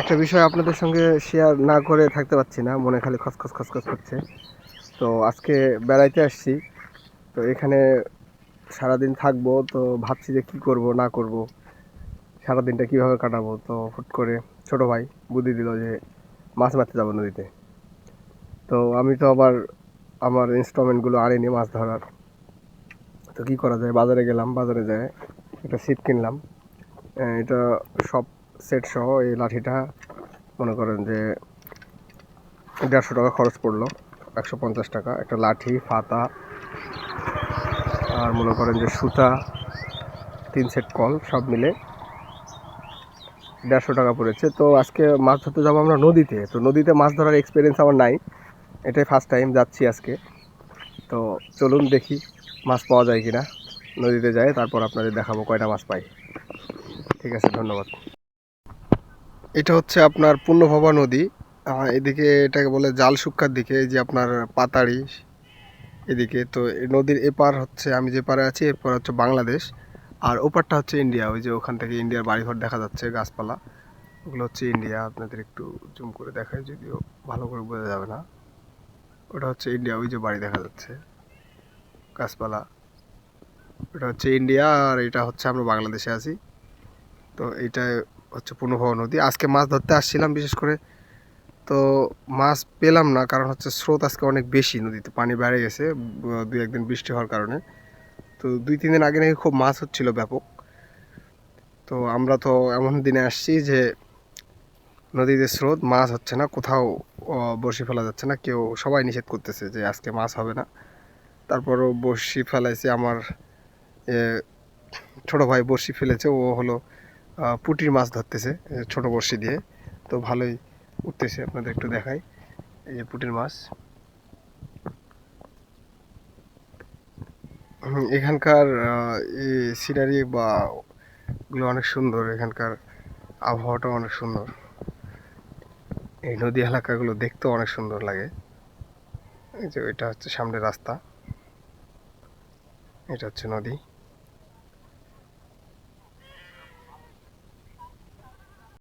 একটা বিষয় আপনাদের সঙ্গে শেয়ার না করে থাকতে পারছি না, মনে খালি খসখস খসখস করছে। তো আজকে বেড়াইতে আসছি, তো এখানে সারাদিন থাকব, তো ভাবছি যে কি করব, না করব, সারাদিনটা কীভাবে কাটাবো, তো হুট করে ছোট ভাই বুদ্ধি দিল যে মাছ মারতে যাব নদীতে। তো আমি তো আবার আমার ইনস্টলমেন্টগুলো আনিনি মাছ ধরার। তো কি করা যায়? বাজারে গেলাম, বাজারে যায় একটা ছিপ কিনলাম। এটা সব সেট সহ এই লাঠিটা মনে করেন যে দেড়শো টাকা খরচ পড়ল, একশো পঞ্চাশ টাকা। একটা লাঠি, ফাতা, আর মনে করেন যে সুতা, তিন সেট কল, সব মিলে দেড়শো টাকা পড়েছে। তো আজকে মাছ ধরতে যাব আমরা নদীতে। তো নদীতে মাছ ধরার এক্সপিরিয়েন্স আমার নাই। এটাই ফার্স্ট টাইম যাচ্ছি আজকে। তো চলুন দেখি মাছ পাওয়া যায় কিনা। নদীতে যাই তারপর আপনাদের দেখাবো কয়টা মাছ পাই। ঠিক আছে, ধন্যবাদ। এটা হচ্ছে আপনার পূর্ণভবা নদী। এদিকে এটাকে বলে জাল শুক্কার দিকে, এই যে আপনার পাতাড়ি এদিকে। তো নদীর এপার হচ্ছে, আমি যে পারে আছি, এরপর হচ্ছে বাংলাদেশ। আর ওপারটা হচ্ছে ইন্ডিয়া, ওই যে ওখান থেকে ইন্ডিয়ার বাড়িঘর দেখা যাচ্ছে, গাছপালা। ওগুলো হচ্ছে ইন্ডিয়া, আপনাদের একটু জুম করে দেখায় যদিও ভালো করে বোঝা যাবে না। ওটা হচ্ছে ইন্ডিয়া, ওই যে বাড়ি দেখা যাচ্ছে, গাছপালা। ওটা হচ্ছে ইন্ডিয়া, আর এটা হচ্ছে আমরা বাংলাদেশে আছি। তো এইটা হচ্ছে পূর্ণভবা নদী। আজকে মাছ ধরতে আসছিলাম বিশেষ করে। তো মাছ পেলাম না, কারণ হচ্ছে স্রোত আজকে অনেক বেশি নদীতে। পানি বেড়ে গেছে, দুই একদিন বৃষ্টি হওয়ার কারণে। তো দুই তিন দিন আগে নাকি খুব মাছ হচ্ছিল ব্যাপক। তো আমরা তো এমন দিনে আসছি যে নদীতে স্রোত, মাছ হচ্ছে না, কোথাও বড়শি ফেলা যাচ্ছে না। কেউ, সবাই নিষেধ করতেছে যে আজকে মাছ হবে না। তারপরও বড়শি ফেলাইছে আমার ছোট ভাই বড়শি ফেলেছে, ও হলো পুঁটির মাছ ধরতেছে ছোট বড়শি দিয়ে। তো ভালোই উঠতেছে, আপনাদের একটু দেখাই। এই যে পুটির মাছ। এখানকার সিনারি বা গুলো অনেক সুন্দর, এখানকার আবহাওয়াটা অনেক সুন্দর। এই নদী এলাকাগুলো দেখতেও অনেক সুন্দর লাগে। এই যে এটা হচ্ছে সামনে রাস্তা। এটা হচ্ছে নদী।